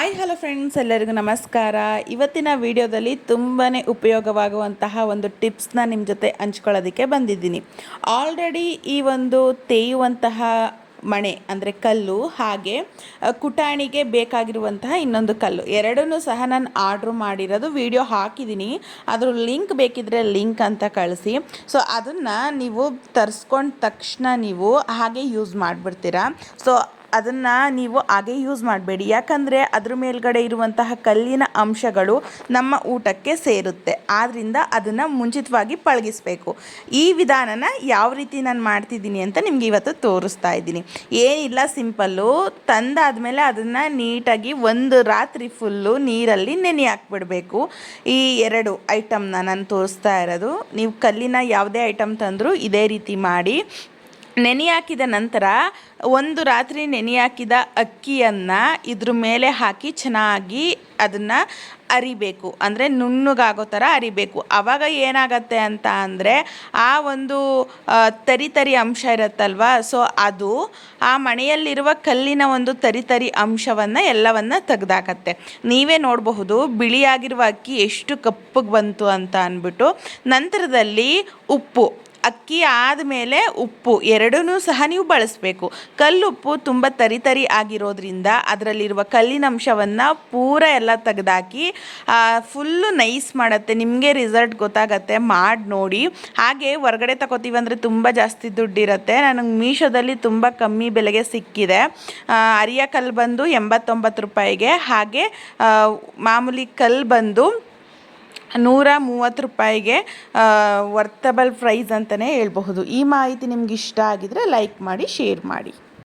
Hi hello friends ಎಲ್ಲರಿಗೂ ನಮಸ್ಕಾರ. ಇವತ್ತಿನ ವಿಡಿಯೋದಲ್ಲಿ ತುಂಬಾ ಉಪಯೋಗವಾಗುವಂತಹ ಒಂದು ಟಿಪ್ಸ್ನ ನಿಮ್ಮ ಜೊತೆ ಹಂಚ್ಕೊಳ್ಳೋದಕ್ಕೆ ಬಂದಿದ್ದೀನಿ. ಆಲ್ರೆಡಿ ಈ ಒಂದು ತೇಯುವಂತಹ ಮಣೆ, ಅಂದರೆ ಕಲ್ಲು, ಹಾಗೆ ಕುಟಾಣಿಗೆ ಬೇಕಾಗಿರುವಂತಹ ಇನ್ನೊಂದು ಕಲ್ಲು. ಎರಡನ್ನೂ ಸಹ ನಾನು ಆರ್ಡ್ರ್ ಮಾಡಿರೋದು ವಿಡಿಯೋ ಹಾಕಿದ್ದೀನಿ ಅದ್ರ ಲಿಂಕ್ ಬೇಕಿದ್ರೆ ಲಿಂಕ್ ಅಂತ ಕಳಿಸಿ. ಸೊ ಅದನ್ನು ನೀವು ತರಿಸ್ಕೊಂಡ ತಕ್ಷಣ ನೀವು ಹಾಗೆ ಯೂಸ್ ಮಾಡಿಬಿಡ್ತೀರಾ. ಸೊ ಅದನ್ನು ನೀವು ಹಾಗೆ ಯೂಸ್ ಮಾಡಬೇಡಿ. ಯಾಕಂದರೆ ಅದ್ರ ಮೇಲ್ಗಡೆ ಇರುವಂತಹ ಕಲ್ಲಿನ ಅಂಶಗಳು ನಮ್ಮ ಊಟಕ್ಕೆ ಸೇರುತ್ತೆ. ಆದ್ದರಿಂದ ಅದನ್ನು ಮುಂಚಿತವಾಗಿ ಪಳಗಿಸ್ಬೇಕು. ಈ ವಿಧಾನನ ಯಾವ ರೀತಿ ನಾನು ಮಾಡ್ತಿದ್ದೀನಿ ಅಂತ ನಿಮ್ಗೆ ಇವತ್ತು ತೋರಿಸ್ತಾ ಇದ್ದೀನಿ. ಏನಿಲ್ಲ, ಸಿಂಪಲ್ಲು. ತಂದಾದಮೇಲೆ ಅದನ್ನು ನೀಟಾಗಿ ಒಂದು ರಾತ್ರಿ ಫುಲ್ಲು ನೀರಲ್ಲಿ ನೆನೆ ಹಾಕ್ಬಿಡಬೇಕು. ಈ ಎರಡು ಐಟಮ್ನ ನಾನು ತೋರಿಸ್ತಾ ಇರೋದು. ನೀವು ಕಲ್ಲಿನ ಯಾವುದೇ ಐಟಮ್ ತಂದರೂ ಇದೇ ರೀತಿ ಮಾಡಿ. ನೆನೆ ಹಾಕಿದ ನಂತರ ಒಂದು ರಾತ್ರಿ ನೆನೆ ಹಾಕಿದ ಅಕ್ಕಿಯನ್ನು ಇದ್ರ ಮೇಲೆ ಹಾಕಿ ಚೆನ್ನಾಗಿ ಅದನ್ನು ಅರಿಬೇಕು. ಅಂದರೆ ನುಣ್ಣಗಾಗೋ ಥರ ಅರಿಬೇಕು. ಆವಾಗ ಏನಾಗತ್ತೆ ಅಂತ ಅಂದರೆ ಆ ಒಂದು ತರಿತರಿ ತರಿ ತರಿ ಅಂಶ ಇರುತ್ತಲ್ವ? ಸೊ ಅದು ಆ ಮಣೆಯಲ್ಲಿರುವ ಕಲ್ಲಿನ ಒಂದು ತರಿ ತರಿ ಅಂಶವನ್ನು ಎಲ್ಲವನ್ನು ತೆಗೆದಾಕತ್ತೆ. ನೀವೇ ನೋಡಬಹುದು, ಬಿಳಿಯಾಗಿರುವ ಅಕ್ಕಿ ಎಷ್ಟು ಕಪ್ಪಗೆ ಬಂತು ಅಂತ ಅಂದ್ಬಿಟ್ಟು ನಂತರದಲ್ಲಿ ಉಪ್ಪು. ಅಕ್ಕಿ ಆದಮೇಲೆ ಉಪ್ಪು ಎರಡನ್ನೂ ಸಹ ನೀವು ಬಳಸಬೇಕು. ಕಲ್ಲುಪ್ಪು ತುಂಬ ತರಿ ತರಿ ಆಗಿರೋದ್ರಿಂದ ಅದರಲ್ಲಿರುವ ಕಲ್ಲಿನ ಅಂಶವನ್ನು ಪೂರ ಎಲ್ಲ ತೆಗೆದಾಕಿ ಫುಲ್ಲು ನೈಸ್ ಮಾಡುತ್ತೆ. ನಿಮಗೆ ರಿಸಲ್ಟ್ ಗೊತ್ತಾಗತ್ತೆ. ಮಾಡಿ ನೋಡಿ. ಹಾಗೆ ಹೊರಗಡೆ ತಗೋತೀವಿ ಅಂದರೆ ತುಂಬ ಜಾಸ್ತಿ ದುಡ್ಡಿರುತ್ತೆ. ನನಗೆ ಮೀಶೋದಲ್ಲಿ ತುಂಬ ಕಮ್ಮಿ ಬೆಲೆಗೆ ಸಿಕ್ಕಿದೆ. ಅರಿಯ ಕಲ್ಲು ಬಂದು ಎಂಬತ್ತೊಂಬತ್ತು ರೂಪಾಯಿಗೆ. ಹಾಗೆ ಮಾಮೂಲಿ ಕಲ್ಲು ಬಂದು ನೂರ ಮೂವತ್ತು ರೂಪಾಯಿಗೆ ವರ್ತಬಲ್ ಪ್ರೈಸ್ ಅಂತಲೇ ಹೇಳ್ಬಹುದು. ಈ ಮಾಹಿತಿ ನಿಮ್ಗೆ ಇಷ್ಟ ಆಗಿದ್ರೆ ಲೈಕ್ ಮಾಡಿ ಶೇರ್ ಮಾಡಿ.